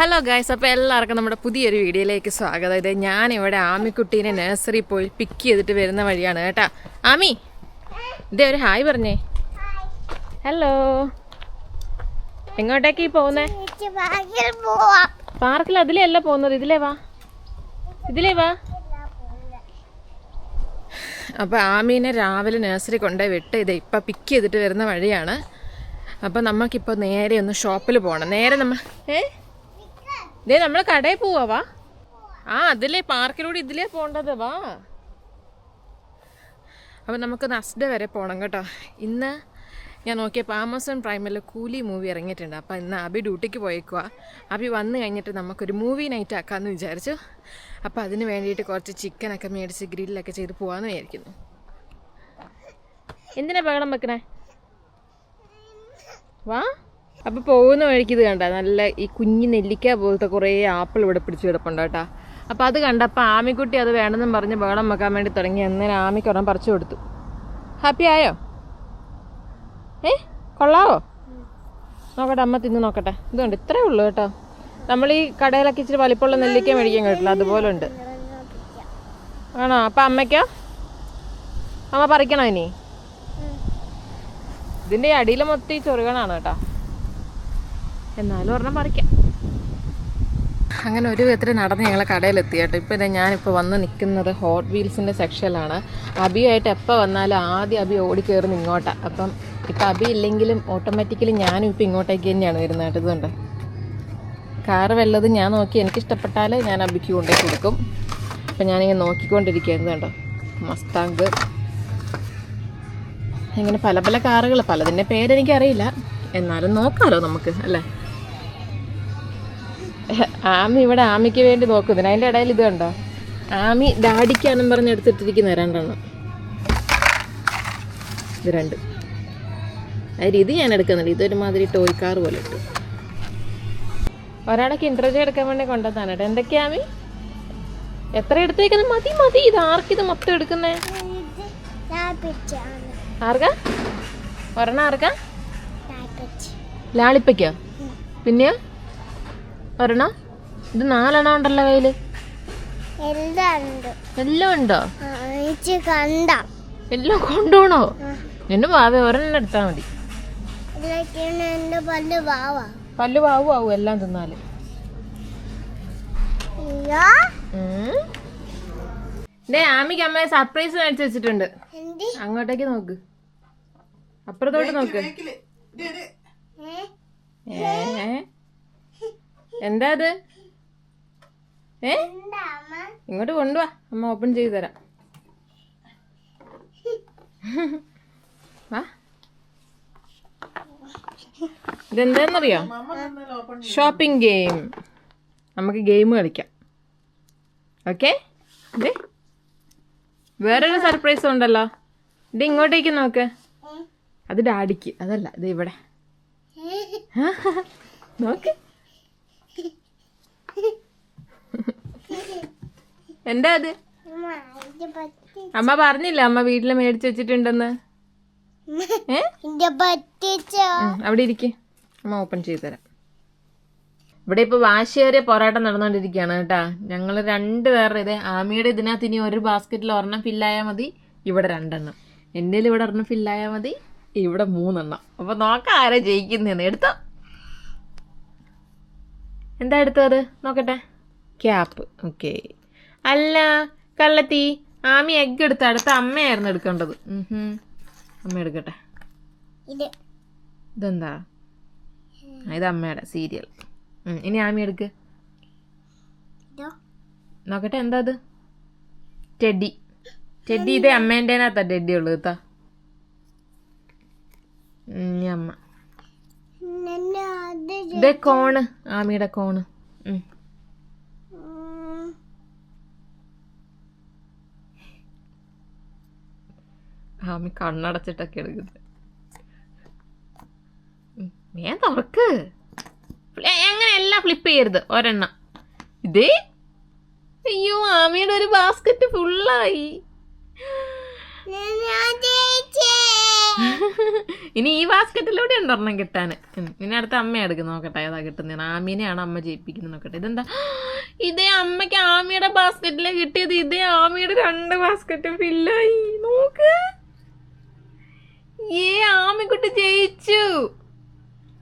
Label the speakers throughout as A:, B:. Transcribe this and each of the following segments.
A: Hello guys അപ്പോൾ എല്ലാവർക്കും നമ്മുടെ പുതിയൊരു വീഡിയോയിലേക്ക് സ്വാഗതം. ഇത് ഞാനിവിടെ ആമിക്കുട്ടീനെ നഴ്സറി പോയി പിക്ക് ചെയ്തിട്ട് വരുന്ന വഴിയാണ് കേട്ടാ. ആമി ഇതേ ഒരു ഹായ് പറഞ്ഞേ. ഹലോ എങ്ങോട്ടേക്ക് ഈ പോകുന്നേ? പാർക്കിൽ അതിലേ അല്ല പോകുന്നത്. ഇതിലേ വാ. ഇതിലേ വാ. അപ്പോൾ ആമീനെ രാവിലെ നഴ്സറി കൊണ്ടുപോയി വിട്ട് ഇത് ഇപ്പം പിക്ക് ചെയ്തിട്ട് വരുന്ന വഴിയാണ്. അപ്പോൾ നമുക്കിപ്പോൾ നേരെ ഒന്ന് ഷോപ്പിൽ പോകണം നേരെ നമ്മൾ ഏ? ദേ നമ്മൾ കടയിൽ പോവാ വാ. ആ അതിലേ പാർക്കിലൂടെ ഇതിലേ പോകേണ്ടത് വാ. അപ്പോൾ നമുക്ക് നസ്ഡ വരെ പോകണം കേട്ടോ. ഇന്ന് ഞാൻ നോക്കിയപ്പോൾ ആമസോൺ പ്രൈമിൽ കൂലി മൂവി ഇറങ്ങിയിട്ടുണ്ട്. അപ്പോൾ ഇന്ന് അബി ഡ്യൂട്ടിക്ക് പോയേക്കുക അബി വന്നു കഴിഞ്ഞിട്ട് നമുക്കൊരു മൂവി നൈറ്റ് ആക്കാമെന്ന് വിചാരിച്ചു. അപ്പോൾ അതിന് വേണ്ടിയിട്ട് കുറച്ച് ചിക്കനൊക്കെ മേടിച്ച് ഗ്രില്ലൊക്കെ ചെയ്ത് പോകാമെന്ന് വിചാരിക്കുന്നു. എന്തിനാ പകടം വെക്കണേ? വാ. അപ്പോൾ പോകുന്ന വഴിക്ക് ഇത് കണ്ട നല്ല ഈ കുഞ്ഞു നെല്ലിക്ക പോലത്തെ കുറേ ആപ്പിൾ ഇവിടെ പിടിച്ച് കിടപ്പുണ്ട് കേട്ടോ. അപ്പോൾ അത് കണ്ടപ്പോൾ ആമിക്കുട്ടി അത് വേണമെന്നും പറഞ്ഞ് ബഹളം വെക്കാൻ വേണ്ടി തുടങ്ങി. അന്നേരം ആമിക്ക് ഒരെണ്ണം പറിച്ചു കൊടുത്തു. ഹാപ്പി ആയോ? ഏ? കൊള്ളാവോ? നോക്കട്ടെ അമ്മ തിന്ന് നോക്കട്ടെ. ഇതുണ്ട് ഇത്രേ ഉള്ളൂ കേട്ടോ. നമ്മൾ ഈ കടയിലൊക്കെ ഇച്ചിരി വലിപ്പമുള്ള നെല്ലിക്ക മേടിക്കാൻ കേട്ടില്ല അതുപോലെ ഉണ്ട് ആണോ? അപ്പം അമ്മയ്ക്കോ? അമ്മ പറിക്കണോ ഇനി? ഇതിന്റെ അടിയിൽ മൊത്തം ഈ ചൊറുകണാണ് കേട്ടോ. എന്നാലും ഒരെണ്ണം പറിക്കാം. അങ്ങനെ ഒരു വിധത്തിൽ നടന്ന് ഞങ്ങൾ കടയിലെത്തി കേട്ടോ. ഇപ്പോൾ ഇതാ ഞാനിപ്പോൾ വന്ന് നിൽക്കുന്നത് ഹോട്ട് വീൽസിന്റെ സെക്ഷനിലാണ് അബിയായിട്ട് എപ്പോൾ വന്നാലും ആദ്യം അബി ഓടി ഇങ്ങോട്ടാണ് അപ്പം ഇപ്പം അബി ഇല്ലെങ്കിലും ഓട്ടോമാറ്റിക്കലി ഞാനും ഇപ്പം ഇങ്ങോട്ടേക്ക് തന്നെയാണ് വരുന്നത് കേട്ടോ. ഇതുകൊണ്ട് കാറ് വല്ലത് ഞാൻ നോക്കി. എനിക്കിഷ്ടപ്പെട്ടാൽ ഞാൻ അബിക്ക് കൊണ്ടുപോയി കൊടുക്കും. അപ്പം ഞാനിങ്ങനെ നോക്കിക്കൊണ്ടിരിക്കുന്നത് കേട്ടോ മസ്താങ്ക് ഇങ്ങനെ പല പല കാറുകൾ പലതിന്റെ പേരെനിക്കറിയില്ല. എന്നാലും നോക്കാമല്ലോ നമുക്ക് അല്ലേ? ആമി ഇവിടെ ആമിക്ക് വേണ്ടി നോക്കുന്നു അതിന്റെ ഇടയിൽ ഇത് കണ്ടോ? ആമി ഡാഡിക്കാനും പറഞ്ഞ് എടുത്തിട്ടിരിക്കുന്ന രണ്ടെണ്ണം. ഇത് രണ്ട്. അതിൽ ഇത് ഞാൻ എടുക്കുന്നില്ല. ഇതൊരുമാതിരി ടോയ് കാർ പോലെ ഇട്ടു. ഒരാളൊക്കെ ഇന്റർവ്യൂ എടുക്കാൻ വേണ്ടി കൊണ്ടുവന്നാണ് കേട്ടോ. എന്തൊക്കെയാ ആമി? എത്ര എടുത്തേക്കുന്നത്? മതി മതി. ഇത് ആർക്ക് ഇത് മൊത്തം എടുക്കുന്നേ? ആർക്കാ? ഒരെണ്ണം ആർക്കാ? ലാളിപ്പയ്ക്കോ? പിന്നെയോ? ഒരെണ്ണം? ഇത് നാലെണ്ണം ഉണ്ടല്ലോ കയ്യിൽ.
B: എല്ലാം ഉണ്ട്?
A: എല്ലാം ഉണ്ടോ
B: ആ, എനിക്ക് കണ്ട
A: എല്ലാം കൊണ്ടുപോണോ? എന്റെ വാവേ ഒരെണ്ണം എടുത്താ മതി.
B: പല്ല് വാവ
A: പല്ല് വാവും ആവും എല്ലാം തിന്നാൽ. ആമിക്ക് അമ്മയെ സർപ്രൈസ് മേടിച്ചു വെച്ചിട്ടുണ്ട്. അങ്ങോട്ടേക്ക് നോക്ക്. അപ്പുറത്തോട്ട് നോക്ക്.
B: ഏ?
A: എന്താ അത് ഏ ഇങ്ങോട്ട് കൊണ്ടുവാ. അമ്മ ഓപ്പൺ ചെയ്തു തരാം. വാ. ഇതെന്താന്നറിയോ? ഷോപ്പിംഗ് ഗെയിം നമുക്ക് ഗെയിം കളിക്കാം. ഓക്കെ ഇത് വേറൊരു സർപ്രൈസ് ഉണ്ടല്ലോ. ഇത് ഇങ്ങോട്ടേക്ക് നോക്ക്? അത് ഡാഡിക്ക്. അതല്ല ഇത് ഇവിടെ. നോക്ക്. എന്താ അത്?
B: അമ്മ
A: പറഞ്ഞില്ല അമ്മ വീട്ടിൽ മേടിച്ചു വെച്ചിട്ടുണ്ടെന്ന്? അവിടെ ഇരിക്കേ. അമ്മ ഓപ്പൺ ചെയ്തു തരാം. ഇവിടെ ഇപ്പൊ വാശിയേറിയ പോരാട്ടം നടന്നുകൊണ്ടിരിക്കുകയാണ് കേട്ടാ. ഞങ്ങൾ രണ്ട് ഇത് ആമിയുടെ ഇതിനകത്ത് ഇനി ഒരു ബാസ്ക്കറ്റിൽ ഒരെണ്ണം ഫില്ലായാൽ മതി ഇവിടെ രണ്ടെണ്ണം. എന്റെ ഇവിടെ ഒരെണ്ണം ഫില്ലായാൽ മതി ഇവിടെ മൂന്നെണ്ണം. അപ്പൊ നോക്കാം ആരാ ജയിക്കുന്നതെന്ന് എടുത്തോ. എന്താ എടുത്തത്? നോക്കട്ടെ. ക്യാപ്പ്. ഓക്കെ. അല്ല കള്ളത്തി ആമി എഗ് എടുത്ത അടുത്ത അമ്മയായിരുന്നു എടുക്കേണ്ടത്. അമ്മ എടുക്കട്ടെ. ഇതെന്താ? ഇത് അമ്മയുടെ സീരിയൽ ഇനി ആമി എടുക്ക്. നോക്കട്ടെ എന്താ അത് ടെഡി. ടെഡി ഇതേ അമ്മേന്റെനകത്താ ടെഡി ഉള്ളു കേട്ടാ. അമ്മ. ഇതേ കോണ് ആമിയുടെ കോണ്. ആമി കണ്ണടച്ചിട്ടൊക്കെ എടുക്കുന്നത്. ഞാൻ തുറക്ക് എല്ലാം ഫ്ലിപ്പ് ചെയ്യരുത് ഒരെണ്ണം. ഇതേ? അയ്യോ ആമിയുടെ ഒരു ബാസ്ക്കറ്റ് ഫുള്ളായി ഇനി ഈ ബാസ്ക്കറ്റിലൂടെ ഉണ്ട് ഒരെണ്ണം കിട്ടാൻ. ഇനി അടുത്ത അമ്മ എടുക്കും നോക്കട്ടെ ഏതാ കിട്ടുന്നത് ആമീനെയാണ് അമ്മ ജയിപ്പിക്കുന്നത് നോക്കട്ടെ. ഇതെന്താ? ഇതേ അമ്മയ്ക്ക് ആമിയുടെ ബാസ്ക്കറ്റിലെ കിട്ടിയത് ഇതേ ആമിയുടെ രണ്ട് ബാസ്ക്കറ്റും ഫില്ലായി നോക്ക്. ഏ ആമിക്കുട്ടി ജയിച്ചു.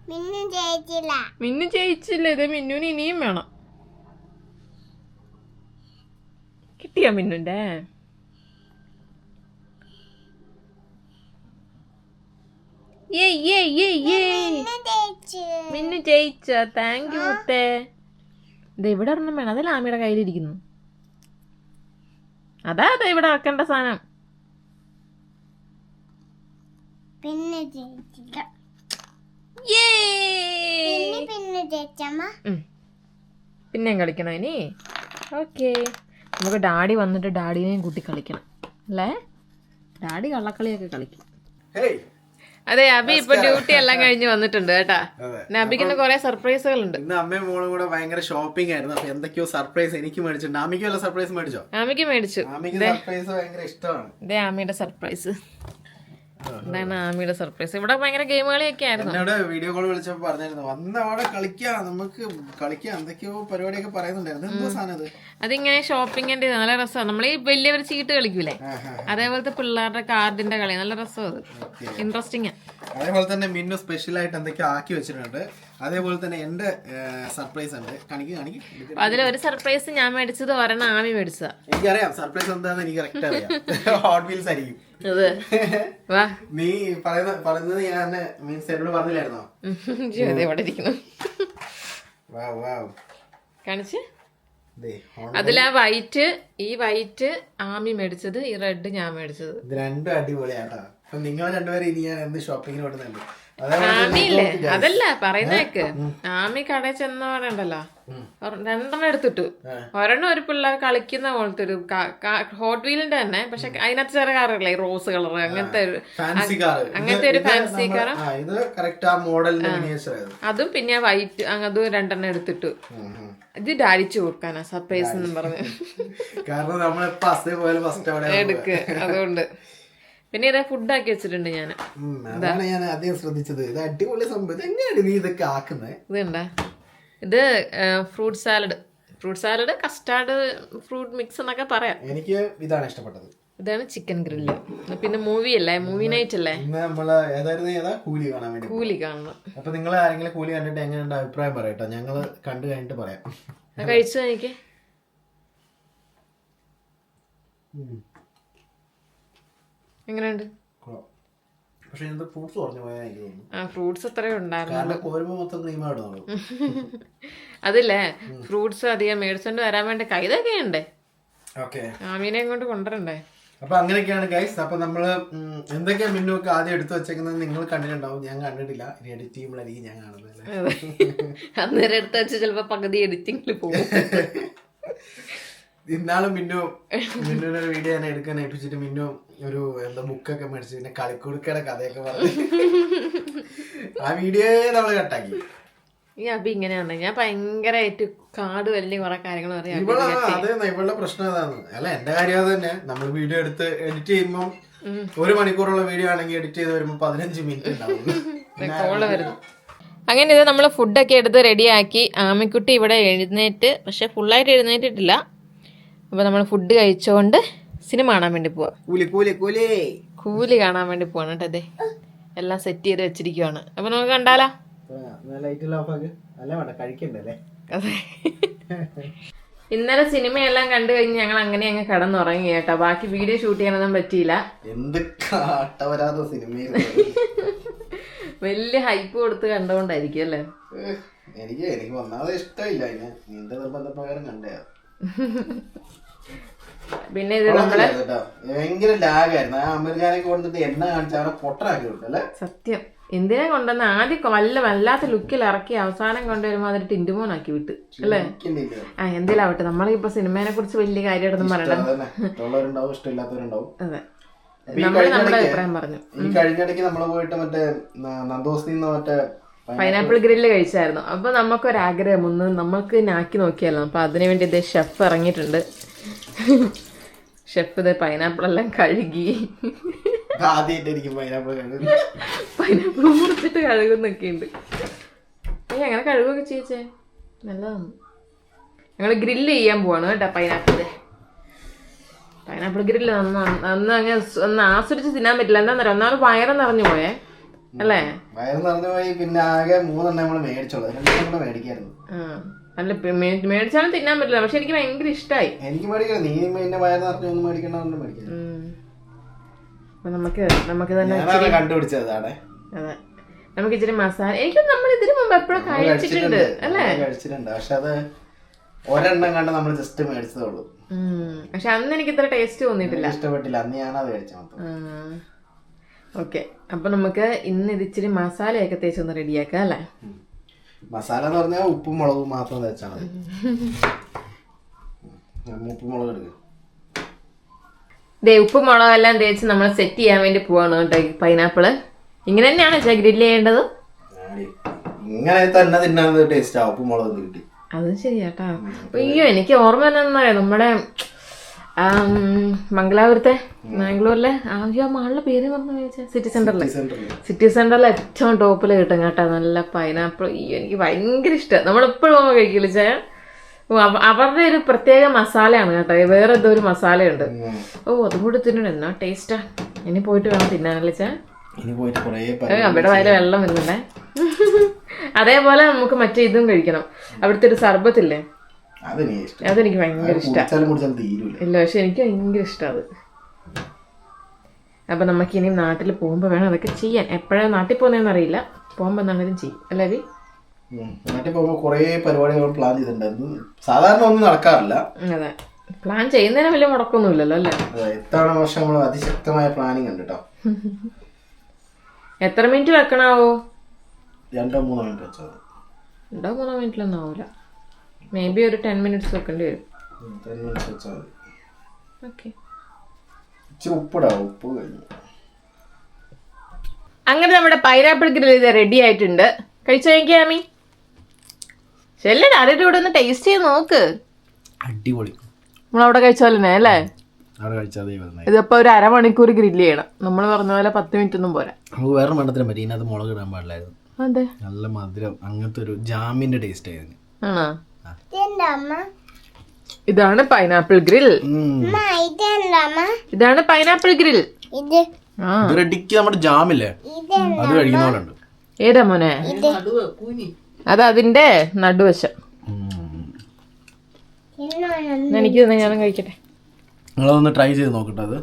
B: മിന്നു ജയിച്ചില്ല.
A: മിന്നു ജയിച്ചില്ല. ഇത് മിന്നുവിന് ഇനിയും വേണം. കിട്ടിയ മിന്നുന്റെ?
B: മിന്നു ജയിച്ച.
A: താങ്ക് യു മുത്തേ. ഇത് ഇവിടെ ഒരെണ്ണം വേണം. അതല്ല ആമിയുടെ കയ്യിലിരിക്കുന്നു. അതാ അതാ ഇവിടെ വെക്കേണ്ട സാധനം.
B: പിന്നെ ജയിച്ചില്ല! പിന്നെ പിന്നെ ജയിച്ചമ്മ.
A: പിന്നെയും കളിക്കണോ ഇനി. ഓക്കെ നമുക്ക് ഡാഡി വന്നിട്ട് ഡാഡിനെയും കൂട്ടി കളിക്കണം. അല്ലേ? ഡാഡി കള്ളക്കളിയൊക്കെ കളിക്കും.
C: ഹേയ്
A: അതെ അബി ഇപ്പൊ ഡ്യൂട്ടി എല്ലാം കഴിഞ്ഞ് വന്നിട്ടുണ്ട് കേട്ടാ. അബിക്കുന്ന കുറെ സർപ്രൈസുകൾ ഉണ്ട്
C: ഇന്ന് അമ്മയും മോളും കൂടെ ഭയങ്കര ഷോപ്പിംഗ് ആയിരുന്നു. അപ്പൊ എന്തൊക്കെയോ സർപ്രൈസ് എനിക്ക് മേടിച്ചിട്ടുണ്ട്. അമ്മയ്ക്ക് വല്ല സർപ്രൈസ് മേടിച്ചോ?
A: അമ്മയ്ക്ക് മേടിച്ചു.
C: ആമിക്ക് സർപ്രൈസ് ഭയങ്കര ഇഷ്ടമാണ്.
A: ഇതേ ആമിയുടെ സർപ്രൈസ് ആമിയുടെ സർപ്രൈസ് ഇവിടെ ഭയങ്കര ഗെയിം കളിയൊക്കെ ആയിരുന്നു.
C: എന്നോട് വീഡിയോ കോൾ വിളിച്ചപ്പോ പറഞ്ഞായിരുന്നു വന്ന അവിടെ കളിക്കാം നമുക്ക് കളിക്കാം. എന്തൊക്കെയോ പരിപാടിയൊക്കെ പറയുന്നുണ്ടായിരുന്നു. എന്തോ സാധനം ഇത്
A: അതിങ്ങനെ ഷോപ്പിങ്ങിന്റെ നല്ല രസമാണ് നമ്മൾ ഈ വലിയവർ ചീട്ട് കളിക്കൂലേ. അതേപോലത്തെ പിള്ളേരുടെ കാർഡിന്റെ കളി. നല്ല രസം അത്. ഇൻട്രസ്റ്റിംഗ്
C: അതേപോലെ തന്നെ മിന്നു സ്പെഷ്യൽ ആയിട്ട് എന്തൊക്കെയോ ആക്കി വെച്ചിട്ടുണ്ട്. അതേപോലെ തന്നെ എന്റെ സർപ്രൈസ് ഉണ്ട്. കാണിക്ക് കാണിക്ക്.
A: അതിലൊരു സർപ്രൈസ് ഞാൻ മേടിച്ചത് ഒരെണ്ണം ആമി മേടിച്ചതാ.
C: എനിക്കറിയാം സർപ്രൈസ് എന്താന്ന് എനിക്ക് കറക്റ്റ് അറിയാം. ഹോട്ട് വീൽസ് ആയിരിക്കും. നീ പറയുന്ന പറയുന്നത് ഞാൻ മീൻസ് എന്നോട് പറഞ്ഞില്ലായിരുന്നോ?
A: ഇവിടെ ഇരിക്കുന്നു. കാണിച്ച്. അതിലാ വൈറ്റ് ഈ വൈറ്റ് ആമി മേടിച്ചത് ഈ റെഡ് ഞാൻ മേടിച്ചത്.
C: ഇത് രണ്ടും അടിപൊളിയാട്ടോ. അപ്പൊ നിങ്ങൾ രണ്ടുപേരും ഇനി ഞാൻ എന്ത് ഷോപ്പിങ്ങിന് വിടുന്നുണ്ട്? അതേപോലെ
A: ആമി അതല്ല പറയുന്നേക്ക് ആമി കടയിൽ ചെന്ന പറയണ്ടല്ലോ? രണ്ടെണ്ണം എടുത്തിട്ടു. ഒരെണ്ണം ഒരു പിള്ളേർ കളിക്കുന്ന പോലത്തെ ഒരു ഹോട്ട് വീലിന്റെ തന്നെ പക്ഷെ അതിനകത്ത് ചെറിയ കാറല്ലേ റോസ് കളർ അങ്ങനത്തെ ഒരു അങ്ങനത്തെ ഒരു
C: ഫാൻസി കാർ
A: അതും പിന്നെ വൈറ്റ് അതും രണ്ടെണ്ണം എടുത്തിട്ടു. ഇത് ഡാഡിച്ചു കൊടുക്കാനാ സർപ്രൈസ് എന്നും പറഞ്ഞു.
C: കാരണം നമ്മളിപ്പോ
A: അതുകൊണ്ട്. പിന്നെ ഇതേ ഫുഡ് ആക്കി വെച്ചിട്ടുണ്ട് ഞാൻ
C: അതാണ് ഞാൻ ആദ്യം ശ്രദ്ധിച്ചത്. ഇത് അടിപൊളി സംഭവം. എങ്ങനെയാണ് നീ ഇതൊക്കെ ആക്കുന്നത്?
A: ഇതുണ്ട ഇത് fruit salad fruit salad custard fruit mix എന്നൊക്കെ പറയാം.
C: എനിക്ക് ഇതാണ് ഇഷ്ടപ്പെട്ടത്.
A: ഇതാണ് ചിക്കൻ ഗ്രില്ല് പിന്നെ മൂവി അല്ലേ? മൂവി നൈറ്റ് അല്ലേ?
C: നമ്മൾ കൂലി കാണാൻ വേണ്ടി
A: കൂലി കാണണം.
C: അപ്പൊ നിങ്ങൾ ആരെങ്കിലും കൂലി കണ്ടിട്ട് എങ്ങനെയുണ്ട് അഭിപ്രായം പറയട്ടോ ഞങ്ങൾ കണ്ടു കഴിഞ്ഞിട്ട് പറയാം.
A: കഴിച്ചു എനിക്ക്. എങ്ങനെയുണ്ട്.
C: പക്ഷെ എന്ത് ഫ്രൂട്ട്സ് കുറഞ്ഞു പോയാൽ എനിക്ക് തോന്നുന്നു.
A: ആ ഫ്രൂട്ട്സ് അത്രയും ഉണ്ടായിരുന്നു അതില്ലേ? ഫ്രൂട്ട്സ് അധികം മേടിച്ചോണ്ട് വരാൻ വേണ്ടി കൈതൊക്കെ ഉണ്ട്
C: ഓക്കെ.
A: ആമീനെയും കൊണ്ട് കൊണ്ടുവരണ്ടേ?
C: അപ്പൊ അങ്ങനെയൊക്കെയാണ് ഗൈസ് അപ്പൊ നമ്മൾ ഉം, എന്തൊക്കെയാ മിന്നൊക്കെ ആദ്യം എടുത്തു വെച്ചേക്കുന്നത് നിങ്ങൾ കണ്ടിട്ടുണ്ടാവും. ഞാൻ കണ്ടിട്ടില്ല. ഇനി എഡിറ്റ് ചെയ്യുമ്പോഴായിരിക്കും ഞാൻ കാണുന്നത്
A: അന്നേരം എടുത്ത് വെച്ച് ചിലപ്പോ പകുതി എഡിറ്റിംഗിൽ പോകും.
C: ഇന്നാളും മിന്നു മിന്നുവിനൊരു വീഡിയോ ഞാൻ എടുക്കാൻ ഏൽപ്പിച്ചിട്ട് മിന്നു ഒരു എന്താ ബുക്കൊക്കെ മേടിച്ച് പിന്നെ കളിക്കുടുക്കയുടെ കഥയൊക്കെ പറഞ്ഞു. ആ വീഡിയോ നമ്മൾ കട്ടാക്കി
A: ഈ അബി ഇങ്ങനെയാണ് ഞാൻ ഭയങ്കരമായിട്ട് കാട് വലിയ കുറെ കാര്യങ്ങൾ പറയാം
C: ഇവളുടെ പ്രശ്നം അതാണ്. അല്ല എന്റെ കാര്യം അത് തന്നെ. നമ്മൾ വീഡിയോ എടുത്ത് എഡിറ്റ് ചെയ്യുമ്പോൾ ഒരു മണിക്കൂറുള്ള വീഡിയോ ആണെങ്കിൽ എഡിറ്റ് ചെയ്ത് വരുമ്പോൾ പതിനഞ്ച് മിനിറ്റ് ഉണ്ടാവും.
A: അങ്ങനെ ഇത് നമ്മൾ ഫുഡൊക്കെ എടുത്ത് റെഡിയാക്കി ആമിക്കുട്ടി ഇവിടെ എഴുന്നേറ്റ് പക്ഷെ ഫുള്ളായിട്ട് എഴുന്നേറ്റിട്ടില്ല. അപ്പോൾ നമ്മൾ ഫുഡ് കഴിച്ചുകൊണ്ട് സിനിമ കാണാൻ വേണ്ടി പോവാ.
C: കൂലി കൂലി കൂലി.
A: കൂലി കാണാൻ വേണ്ടി പോവാണ് കേട്ടോ അതെ എല്ലാം സെറ്റ് ചെയ്ത് വെച്ചിരിക്കുവാണ്. അപ്പൊ നമുക്ക് കണ്ടാലോ? അതെ. ഇന്നലെ സിനിമയെല്ലാം കണ്ടു കഴിഞ്ഞ് ഞങ്ങൾ അങ്ങനെ അങ്ങ് കടന്നുറങ്ങി കേട്ടോ. ബാക്കി വീഡിയോ ഷൂട്ട് ചെയ്യാനൊന്നും പറ്റിയില്ല.
C: എന്ത് കാട്ടവരാത സിനിമയിൽ
A: വലിയ ഹൈപ്പ് കൊടുത്ത് കണ്ടുകൊണ്ടായിരിക്കും അല്ലേ?
C: എനിക്ക് എനിക്ക് ഒന്നാമത് ഇഷ്ടമില്ല. ഞാൻ നിന്റെ നിർബന്ധപ്രകാരം കണ്ടേ.
A: പിന്നെ ഇത്
C: നമ്മൾ ഭയങ്കര ലാഗായിരുന്നു. ആ അമീർഖാനൊക്കെ കൊണ്ടിട്ട് എണ്ണ കാണിച്ച് അവരെ പൊട്ടനാക്കി വിട്ടു
A: സത്യം. എന്തിനെ കൊണ്ടുവന്ന്? ആദ്യം വല്ല വല്ലാത്ത ലുക്കിൽ ഇറക്കി അവസാനം കൊണ്ടുവരുമ്പോൾ അതൊരു ടിന്റുമോനാക്കി വിട്ട് അല്ലേ? ആ എന്തിലാവട്ടെ നമ്മളിപ്പോ സിനിമയെ കുറിച്ച് വലിയ കാര്യമായിട്ടൊന്നും പറയണ്ട. അതെ.
C: ഈ
A: നമ്മൾ
C: കഴിഞ്ഞിടയ്ക്ക് നമ്മൾ പോയിട്ട് മറ്റേ ന- നന്ദോസ്നി മറ്റേ
A: പൈനാപ്പിൾ ഗ്രില്ല് കഴിച്ചായിരുന്നു. അപ്പൊ നമുക്കൊരാഗ്രഹം ഒന്ന് നമ്മൾക്ക് നാക്കി നോക്കിയാലോ. അപ്പൊ അതിനുവേണ്ടി ഇതേ ഷെഫ് ഇറങ്ങിയിട്ടുണ്ട്. ഷെഫ് ഇത് പൈനാപ്പിൾ എല്ലാം കഴുകി.
C: ആദ്യമായിട്ട് എനിക്ക് പൈനാപ്പിൾ കഴുകി
A: പൈനാപ്പിൾ മുറിച്ചിട്ട് കഴുകുന്നൊക്കെ ഉണ്ട് ഏ അങ്ങനെ കഴുകുമൊക്കെ ചേച്ചേ നല്ലതാണ്. ഞങ്ങൾ ഗ്രില്ല് ചെയ്യാൻ പോവാണ് കേട്ടോ പൈനാപ്പിൾ പൈനാപ്പിൾ ഗ്രില്ല് അന്ന് അന്ന് അങ്ങനെ ഒന്ന് ആസ്വദിച്ച് തിന്നാൻ പറ്റില്ല. എന്താ പറയുക ഒന്നാമത് വയറ് നിറഞ്ഞു പോയേ. അല്ലേ?
C: വയറ് നിറഞ്ഞു പോയി പിന്നെ ആകെ മൂന്നെണ്ണം നമ്മൾ മേടിച്ചോളൂ രണ്ടെണ്ണം കൂടെ മേടിക്കായിരുന്നു.
A: ആ. അല്ല മേടിച്ചാലും തിന്നാൻ പറ്റില്ല. പക്ഷെ എനിക്ക് ഭയങ്കര ഇഷ്ടമായി
C: എനിക്ക് മേടിക്കണം. നീ പിന്നെ വയറ് നിറഞ്ഞു ഒന്നും മേടിക്കണമെന്ന് മേടിക്കണം.
A: നമുക്ക് നമുക്ക് തന്നെ
C: കണ്ടുപിടിച്ചത്
A: അതെ. നമുക്ക് ഇച്ചിരി മസാല എനിക്ക് നമ്മൾ ഇതിനു മുമ്പ് എപ്പോഴും കഴിച്ചിട്ടുണ്ട് അല്ലേ?
C: കഴിച്ചിട്ടുണ്ട്. പക്ഷെ അത് ഒരെണ്ണം കണ്ട് നമ്മൾ ജസ്റ്റ് മേടിച്ചതേ ഉള്ളൂ.
A: പക്ഷെ അന്ന് എനിക്ക് ഇത്ര ടേസ്റ്റ് തോന്നിയിട്ടില്ല.
C: ഇഷ്ടപ്പെട്ടില്ല. അന്ന് ഞാനത് മേടിച്ചത് മൊത്തം.
A: ഓക്കെ. അപ്പൊ നമുക്ക് ഇന്ന് ഇത് ഇച്ചിരി മസാലയൊക്കെ തേച്ചൊന്ന് റെഡിയാക്കാം അല്ലേ?
C: മസാല എന്ന് പറഞ്ഞാൽ ഉപ്പും മുളകും മാത്രം വെച്ചാൽ മതി. ഉപ്പും മുളക് എടുക്കുക
A: ദേ ഉപ്പും മുളകെല്ലാം തേച്ച് നമ്മൾ സെറ്റ് ചെയ്യാൻ വേണ്ടി പോവാണ് കേട്ടോ പൈനാപ്പിൾ ഇങ്ങനെ തന്നെയാണ് ഗ്രില്ല് ചെയ്യേണ്ടത്.
C: ഇങ്ങനെ തന്നെ തിന്നാൻ ടേസ്റ്റ് ഉപ്പും മുളക് കിട്ടി.
A: അതും ശരിയാട്ടാ. അയ്യോ എനിക്ക് ഓർമ്മ തന്നെ നമ്മുടെ മംഗലാപുരത്തെ മാംഗ്ലൂരിലെ ആദ്യം ആ മാളിലെ പേര് പറഞ്ഞു സിറ്റി സെന്ററിലെ
C: സെന്ററിൽ
A: സിറ്റി സെന്ററിൽ ഏറ്റവും ടോപ്പിൽ കിട്ടും കേട്ടോ. നല്ല പൈനാപ്പിൾ അയ്യോ എനിക്ക് ഭയങ്കര ഇഷ്ടം. നമ്മളെപ്പോഴും പോകുമ്പോൾ കഴിക്കില്ല ചേ അവരുടെ ഒരു പ്രത്യേക മസാലയാണ് കേട്ടോ. വേറെ എന്തോ ഒരു മസാലയുണ്ട്. ഓ അതും കൂടി തിന്നണം. എന്നാ ടേസ്റ്റാ ഇനി പോയിട്ട് വേണം തിന്നാനല്ലേ ചേ അവിടെ വയല വെള്ളം വരുന്നുണ്ടേ. അതേപോലെ നമുക്ക് മറ്റേ ഇതും കഴിക്കണം. അവിടുത്തെ ഒരു സർബത്തില്ലേ?
C: അതെനിക്ക്
A: ഭയങ്കര ഇഷ്ടം.
C: കുടിച്ചാലും കുടിച്ചാലും തീരൂല.
A: ഇല്ല പക്ഷെ എനിക്ക് ഭയങ്കര ഇഷ്ടമാണ് അപ്പൊ നമുക്ക് ഇനി നാട്ടിൽ പോകുമ്പോൾ വേണം അതൊക്കെ ചെയ്യാൻ. എപ്പോഴാണ് നാട്ടിൽ പോകുന്നതെന്ന് അറിയില്ല. പോകുമ്പോൾ എന്നാലും ചെയ്യും. അല്ലേ
C: നാട്ടിൽ പോകുമ്പോൾ കുറേ പരിപാടികൾ പ്ലാൻ ചെയ്തിട്ടുണ്ടായിരുന്നു. സാധാരണ ഒന്നും നടക്കാറില്ല.
A: അതെ. പ്ലാൻ ചെയ്യുന്നതിന് വലിയ മുടക്കൊന്നുമില്ലല്ലോ അല്ലേ?
C: അതെ, ഇത്തവണ വർഷം നമ്മൾ അതിശക്തമായ പ്ലാനിങ് ഉണ്ട് കേട്ടോ
A: എത്ര മിനിറ്റ് വെക്കണാവോ?
C: രണ്ടോ മൂന്നോ മിനിറ്റ് വെച്ചോ
A: രണ്ടോ മൂന്നോ മിനിറ്റിലൊന്നും ആവില്ല മേ ബി ഒരു ടെൻ മിനിറ്റ്സ് വെക്കേണ്ടി വരും.
C: ടെൻ മിനിറ്റ്സ് വെച്ചാൽ മതി.
A: ഓക്കെ
C: ഇച്ചിരി ഉപ്പിടാം ഉപ്പ് കഴിഞ്ഞു.
A: അങ്ങനെ നമ്മുടെ പൈനാപ്പിൾ ഗ്രിൽ ഇത് റെഡി ആയിട്ടുണ്ട്. കഴിച്ചു നോക്കിയാമി ശരിയല്ലേ ആരുടെ കൂടെ ഒന്ന് ടേസ്റ്റ് ചെയ്ത് നോക്ക്.
C: അടിപൊളി.
A: നമ്മളവിടെ കഴിച്ച പോലെ അല്ലേ? ഇതിപ്പോ ഒരു അരമണിക്കൂർ ഗ്രില്ല് ചെയ്യണം. നമ്മൾ പറഞ്ഞ പോലെ പത്ത് മിനിറ്റ് ഒന്നും പോരാ.
C: നമുക്ക് വേറെ മണ്ടത്തിനും പറ്റി ഇതിനകത്ത് മുളക് ഇടാൻ പാടില്ലായിരുന്നു.
A: അതെ
C: നല്ല മധുരം അങ്ങനത്തെ ഒരു ജാമിന്റെ ടേസ്റ്റ് ആയിരുന്നു.
A: ആണോ? ഇതാണ് പൈനാപ്പിൾ ഗ്രിൽ
B: അമ്മ ഇതെന്താ അമ്മ?
A: ഇതാണ് പൈനാപ്പിൾ ഗ്രിൽ
B: ഇത്
A: ആ.
C: ഇത് റെഡിക്ക് നമ്മുടെ ജാമില്ലേ?
B: ഇത്
C: അത് കഴിക്കുന്ന പോലെ ഉണ്ട്
A: ഏതാ മോനെ? അത് അതിന്റെ നടുവശം. എനിക്ക് ഞാനും കഴിക്കട്ടെ.
C: നിങ്ങളൊന്ന് ട്രൈ ചെയ്ത് നോക്കട്ടെ അത്.